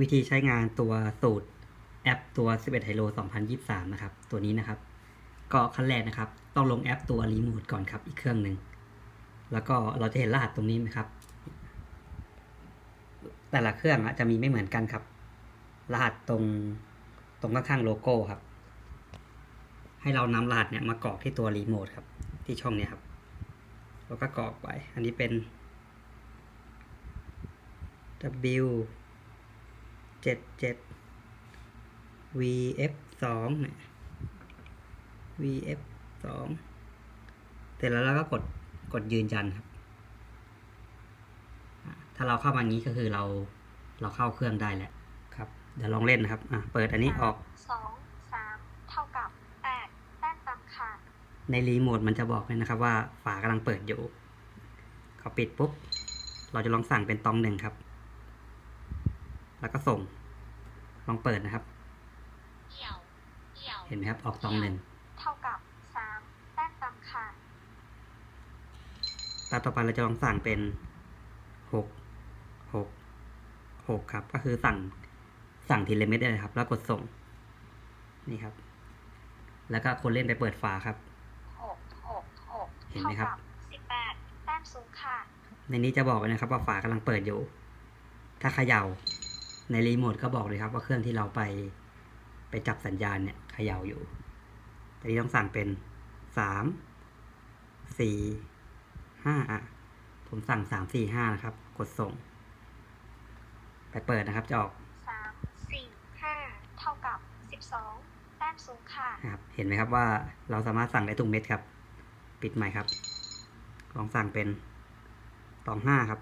วิธีใช้งานตัวสูตรแอปตัว 11 Halo 2023 นะครับ ตัวนี้นะครับ ก็ขั้นแรกนะครับ ต้องลงแอปตัวรีโมทก่อนครับ อีกเครื่องหนึ่ง แล้วก็เราจะเห็นรหัสตรงนี้ไหมครับ แต่ละเครื่องจะมีไม่เหมือนกันครับ รหัสตรงตรงข้างๆโลโก้ครับ ให้เรานำรหัสเนี่ยมากรอกที่ตัวรีโมทครับ ที่ช่องเนี้ยครับแล้วก็กรอกไป อันนี้เป็น W เจ็ดเจ็ด VF สองเนี่ย VF สองเสร็จแล้วเราก็กดกดยืนยันครับอะถ้าเราเข้ามางี้ก็คือเราเราเข้าเครื่องได้แล้วครับ เดี๋ยวลองเล่นนะครับ อะ เปิดอันนี้ออกสองสามเท่ากับแปดแต้มตามขาดในรีโมทมันจะบอกเลยนะครับว่าฝากำลังเปิดอยู่เขาปิดปุ๊บ เราจะลองสั่งเป็นตองหนึ่งครับ แล้วก็ส่ง ลองเปิดนะครับเหี่ยวเหี่ยวเห็นไหมครับ ออกตองหนึ่งเท่ากับสามแต้มตามขาดตาต่อไปเราจะลองสั่งเป็นหกหกหกครับ ก็คือสั่งสั่งทีละเม็ดได้เลยครับ แล้วกดส่ง นี่ครับ แล้วก็คนเล่นไปเปิดฝาครับหกหกหกเห็นไหมครับสิบแปดแต้มสูงขาดในนี้จะบอกไว้นะครับว่าฝากำลังเปิดอยู่ ถ้าเขย่า ในรีโมทก็บอกเลยครับว่าเครื่องที่เราไปไปจับสัญญาณเนี่ยเขย่าอยู่แต่นี้ต้องสั่งเป็นสามสี่ห้าอะผมสั่งสามสี่ห้านะครับ กดส่ง ไปเปิดนะครับจะออกสามสี่ห้าเท่ากับสิบสองแต้มสูงขาดนะครับ เห็นไหมครับว่าเราสามารถสั่งได้ทุกเม็ดครับ ปิดใหม่ครับ ลองสั่งเป็นตองห้าครับ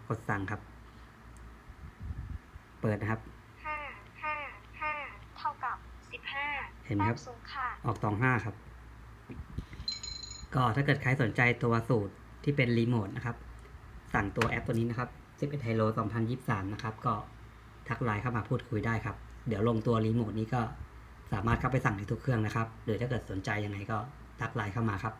ก ดสั่งครับ เปิดนะครับ ห้าห้าห้าเท่ากับสิบห้าเห็นไหมครับแต้มสูงขาดออกตองห้าครับ ก็ถ้าเกิดใครสนใจตัวสูตรที่เป็นรีโมทนะครับ สั่งตัวแอปตัวนี้นะครับ11 Halo 2023 นะครับ ก็ทักไลน์เข้ามาพูดคุยได้ครับ เดี๋ยวลงตัวรีโมทนี้ก็สามารถเข้าไปสั่งในทุกเครื่องนะครับ หรือถ้าเกิดสนใจยังไงก็ทักไลน์เข้ามาครับ